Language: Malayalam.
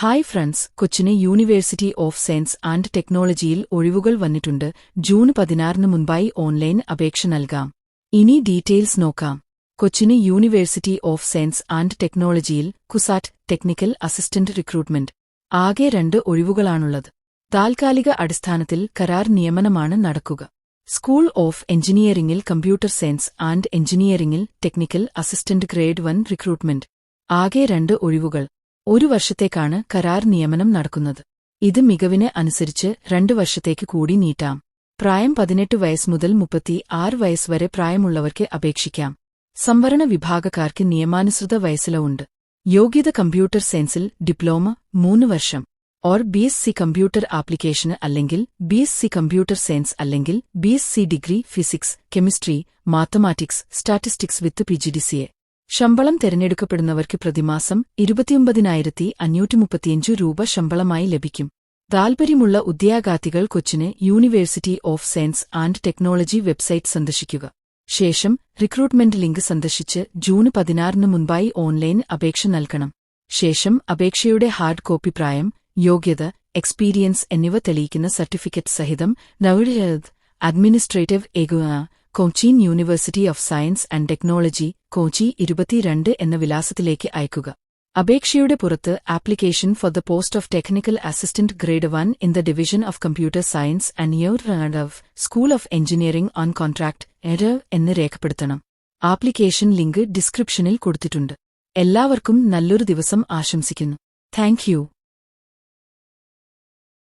Hi friends Cochin university of science and ടെക്നോളജിയിൽ ഒഴിവുകൾ വന്നിട്ടുണ്ട്. ജൂൺ പതിനാറിന് മുൻപായി ഓൺലൈൻ അപേക്ഷ നൽകാം. ഇനി ഡീറ്റെയിൽസ് നോക്കാം. കൊച്ചിന് യൂണിവേഴ്സിറ്റി ഓഫ് സയൻസ് ആൻഡ് ടെക്നോളജിയിൽ കുസാറ്റ് ടെക്നിക്കൽ അസിസ്റ്റന്റ് റിക്രൂട്ട്മെന്റ്. ആകെ രണ്ട് ഒഴിവുകളാണുള്ളത്. താൽക്കാലിക അടിസ്ഥാനത്തിൽ കരാർ നിയമനമാണ് നടക്കുക. സ്കൂൾ ഓഫ് എഞ്ചിനീയറിംഗിൽ കമ്പ്യൂട്ടർ സയൻസ് ആൻഡ് എഞ്ചിനീയറിംഗിൽ technical assistant grade one recruitment. ആകെ രണ്ട് ഒഴിവുകൾ. ഒരു വർഷത്തേക്കാണ് കരാർ നിയമനം നടക്കുന്നത്. ഇത് മികവിന് അനുസരിച്ച് രണ്ടു വർഷത്തേക്ക് കൂടി നീട്ടാം. പ്രായം പതിനെട്ട് വയസ്സ് മുതൽ മുപ്പത്തി ആറ് വയസ്സ് വരെ പ്രായമുള്ളവർക്ക് അപേക്ഷിക്കാം. സംവരണ വിഭാഗക്കാർക്ക് നിയമാനുസൃത വയസ്സിലുണ്ട് യോഗ്യത കമ്പ്യൂട്ടർ സയൻസിൽ ഡിപ്ലോമ മൂന്ന് വർഷം. Or B S C computer application അല്ലെങ്കിൽ B S C computer science അല്ലെങ്കിൽ B S C degree physics chemistry mathematics statistics with P G D സിയെ ശമ്പളം തിരഞ്ഞെടുക്കപ്പെടുന്നവർക്ക് പ്രതിമാസം ഇരുപത്തിയൊമ്പതിനായിരത്തി അഞ്ഞൂറ്റി മുപ്പത്തിയഞ്ചു രൂപ ശമ്പളമായി ലഭിക്കും. താൽപര്യമുള്ള ഉദ്യോഗാർത്ഥികൾ Cochin university of science and technology website സന്ദർശിക്കുക. ശേഷം റിക്രൂട്ട്മെന്റ് ലിങ്ക് സന്ദർശിച്ച് ജൂൺ പതിനാറിന് മുൻപായി ഓൺലൈൻ അപേക്ഷ നൽകണം. ശേഷം അപേക്ഷയുടെ ഹാർഡ് കോപ്പി പ്രായം യോഗ്യത എക്സ്പീരിയൻസ് എന്നിവ തെളിയിക്കുന്ന സർട്ടിഫിക്കറ്റ് സഹിതം നവഹെൽത്ത് administrative എഗുവ Cochin university of science and technology Kochi ഇരുപത്തിരണ്ട് എന്ന വിലാസത്തിലേക്ക് അയക്കുക. അപേക്ഷയുടെ പുറത്ത് application for the post of technical assistant grade one in the division of computer science and your of school of engineering on contract Ed എന്ന് രേഖപ്പെടുത്തണം. ആപ്ലിക്കേഷൻ ലിങ്ക് ഡിസ്ക്രിപ്ഷനിൽ കൊടുത്തിട്ടുണ്ട്. എല്ലാവർക്കും നല്ലൊരു ദിവസം ആശംസിക്കുന്നു. താങ്ക്